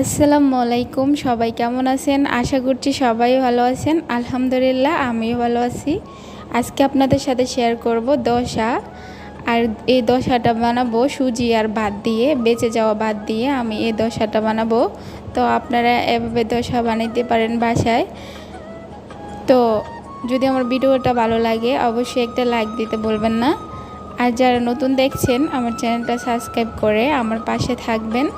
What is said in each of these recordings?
আসসালামু আলাইকুম, সবাই কেমন আছেন? আশা করছি সবাই ভালো আছেন। আলহামদুলিল্লাহ, আমিও ভালো আছি। আজকে আপনাদের সাথে শেয়ার করব দশা আর এই দোসাটা বানাবো সুজি আর ভাত দিয়ে, বেঁচে যাওয়া ভাত দিয়ে আমি এই দোসাটা বানাবো। তো আপনারা এভাবে দোসা বানাইতে পারেন বাসায়। তো যদি আমার ভিডিওটা ভালো লাগে, অবশ্যই একটা লাইক দিতে বলবেন না। আর যারা নতুন দেখছেন, আমার চ্যানেলটা সাবস্ক্রাইব করে আমার পাশে থাকবেন।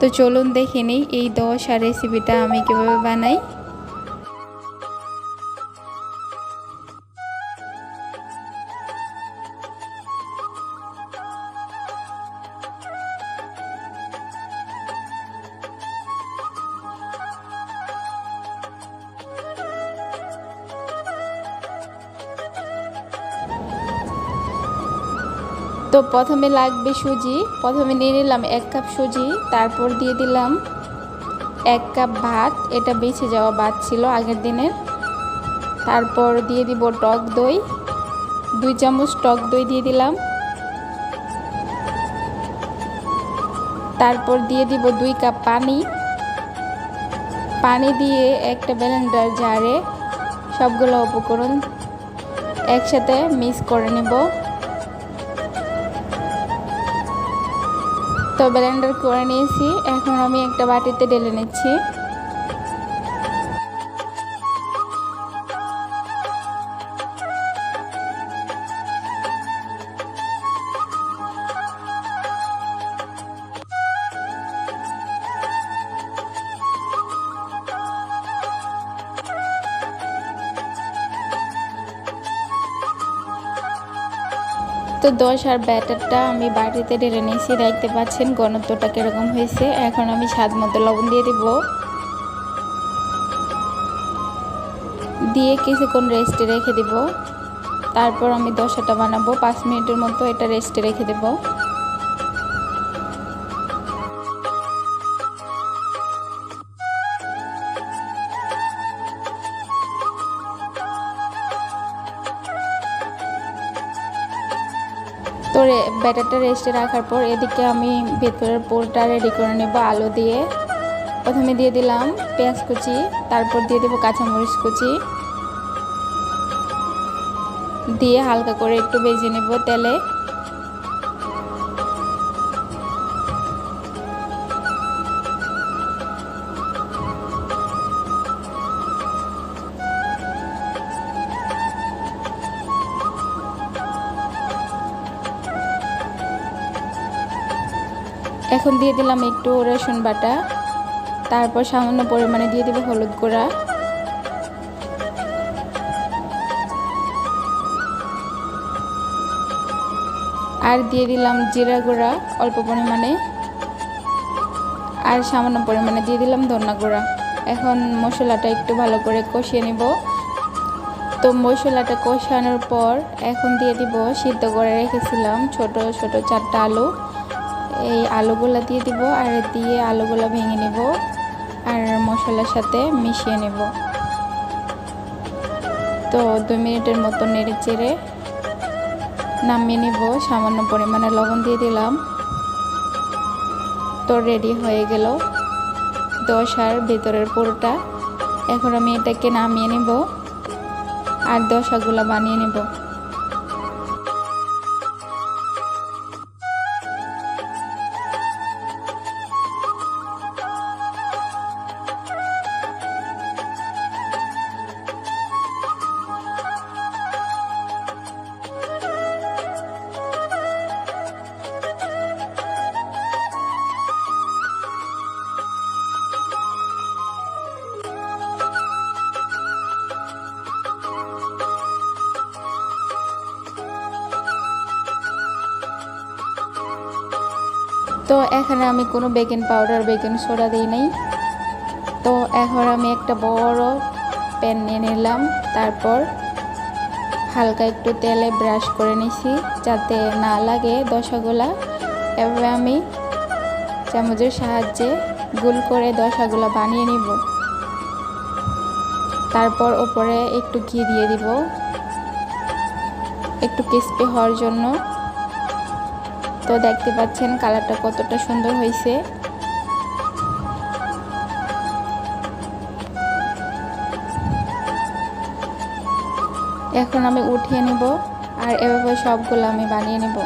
তো চলুন দেখে নিই এই দোসা রেসিপিটা আমি কীভাবে বানাই। তো প্রথমে লাগবে সুজি। প্রথমে নিয়ে নিলাম এক কাপ সুজি, তারপর দিয়ে দিলাম এক কাপ ভাত। এটা বেছে যাওয়া ভাত ছিল আগের দিনের। তারপর দিয়ে দিব টক দই। দুই চামচ টক দই দিয়ে দিলাম। তারপর দিয়ে দিব দুই কাপ পানি। পানি দিয়ে একটা ব্লেন্ডার জারে সবগুলো উপকরণ একসাথে মিক্স করে নেব। তো ব্লেন্ডার করে নিয়েছি। এখন আমি একটা বাটিতে ঢেলে নিচ্ছি। তো দশ আর ব্যাটারটা আমি বাড়িতে ঢেলে নিয়েছি, দেখতে পাচ্ছেন ঘনত্বটা কীরকম হয়েছে। এখন আমি স্বাদ মতো লবণ দিয়ে দিব। দিয়ে কিছুক্ষণ রেস্টে রেখে দিব। তারপর আমি দশাটা বানাবো। পাঁচ মিনিটের মতো এটা রেস্টে রেখে দেবো। তো ব্যাটারটা রেস্টে রাখার পর এদিকে আমি ভেতরের পোলটা রেডি করে নেব, আলু দিয়ে। প্রথমে দিয়ে দিলাম পেঁয়াজ কুচি, তারপর দিয়ে দেবো কাঁচামরিচ কুচি। দিয়ে হালকা করে একটু বেজে নেব তেলে। এখন দিয়ে দিলাম একটু রসুন বাটা, তারপর সামান্য পরিমাণে দিয়ে দিব হলুদ গুঁড়া। আর দিয়ে দিলাম জিরা গুঁড়া অল্প পরিমাণে, আর সামান্য পরিমাণে দিয়ে দিলাম ধন্না গুঁড়া। এখন মশলাটা একটু ভালো করে কষিয়ে নিব। তো মশলাটা কষানোর পর এখন দিয়ে দিব সিদ্ধ করে রেখেছিলাম ছোট ছোট চারটা আলু। এই আলুগুলা দিয়ে দিব আর দিয়ে আলুগুলা ভেঙে নেব আর মশলার সাথে মিশিয়ে নেব। তো দুই মিনিটের মতো নেড়ে চেড়ে নামিয়ে নেব, সামান্য পরিমাণে লবণ দিয়ে দিলাম। তো রেডি হয়ে গেল। দশার ভেতরের পুরোটা। এখন আমি এটাকে নামিয়ে নেব আর দশাগুলো বানিয়ে নেব। তো এখানে আমি কোনো বেকিং পাউডার, বেকিং সোডা দিই নাই। তো এখন আমি একটা বড় প্যান নিয়ে নিলাম, তারপর হালকা একটু তেলে ব্রাশ করে নিছি, যাতে না লাগে দশাগুলা। এভাবে আমি চামচের সাহায্যে গুল করে দশাগুলা বানিয়ে নিব। তারপর ওপরে একটু ঘি দিয়ে দিব। একটু ক্রিস্পি হওয়ার জন্য। তো দেখতে পাচ্ছেন কালারটা কতটা সুন্দর হয়েছে। এখন আমি উঠিয়ে নেব আর এভাবে সবগুলো আমি বানিয়ে নেব।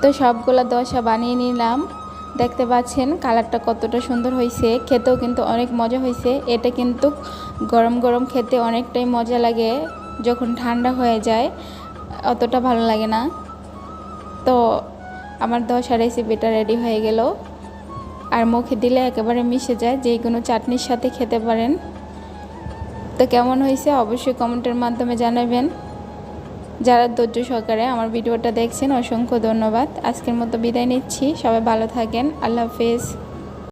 তো সবগুলা দশা বানিয়ে নিলাম। দেখতে পাচ্ছেন কালারটা কতটা সুন্দর হয়েছে খেতেও কিন্তু অনেক মজা হয়েছে এটা কিন্তু গরম গরম খেতে অনেকটাই মজা লাগে যখন ঠান্ডা হয়ে যায়। অতটা ভালো লাগে না। তো আমার দশা রেসিপিটা রেডি হয়ে গেল। আর মুখে দিলে একেবারে মিশে যায়, যে কোনো চাটনির সাথে খেতে পারেন। তো কেমন হয়েছে অবশ্যই কমেন্টের মাধ্যমে জানাবেন। যারা ধৈর্য সহকারে আমার ভিডিওটা দেখছেন, অসংখ্য ধন্যবাদ। আজকের মতো বিদায় নিচ্ছি। সবাই ভালো থাকেন। আল্লাহ হাফেজ।